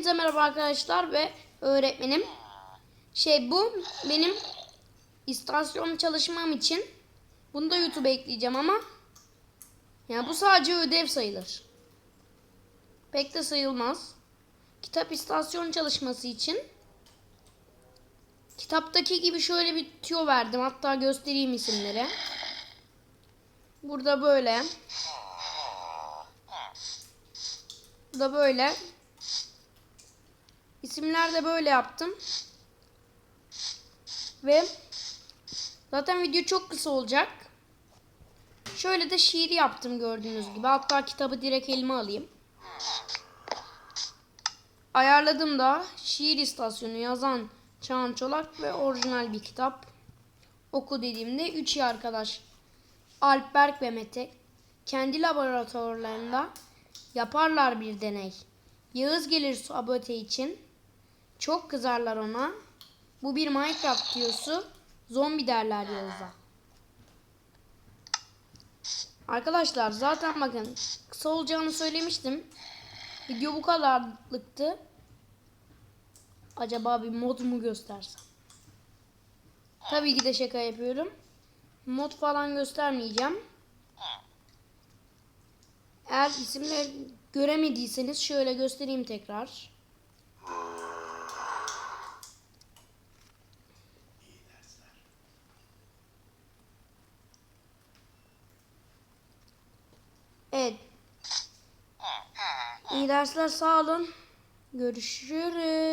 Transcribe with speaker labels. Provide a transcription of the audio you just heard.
Speaker 1: Hepinize merhaba arkadaşlar ve öğretmenim. Şey bu benim istasyon çalışmam için. Bunu da YouTube'a ekleyeceğim ama yani bu sadece ödev sayılır. Pek de sayılmaz. Kitap istasyon çalışması için kitaptaki gibi şöyle bir tüyo verdim. Hatta göstereyim isimleri. Burada böyle. Burada böyle. İsimler de böyle yaptım. Ve zaten video çok kısa olacak. Şöyle de şiir yaptım gördüğünüz gibi. Hatta kitabı direkt elime alayım. Ayarladım da şiir istasyonu yazan Çağan Çolak ve orijinal bir kitap. Oku dediğimde 3 arkadaş Alpberk ve Mete kendi laboratuvarlarında yaparlar bir deney. Yağız gelir sabote için. Çok kızarlar ona. Bu bir Minecraft diyorsu. Zombi derler Yağız'a. Arkadaşlar zaten bakın kısa olacağını söylemiştim. Video bu kadarlıktı. Acaba bir mod mu göstersem? Tabii ki de şaka yapıyorum. Mod falan göstermeyeceğim. Eğer isimleri göremediyseniz şöyle göstereyim tekrar. Evet. İyi dersler sağ olun. Görüşürüz.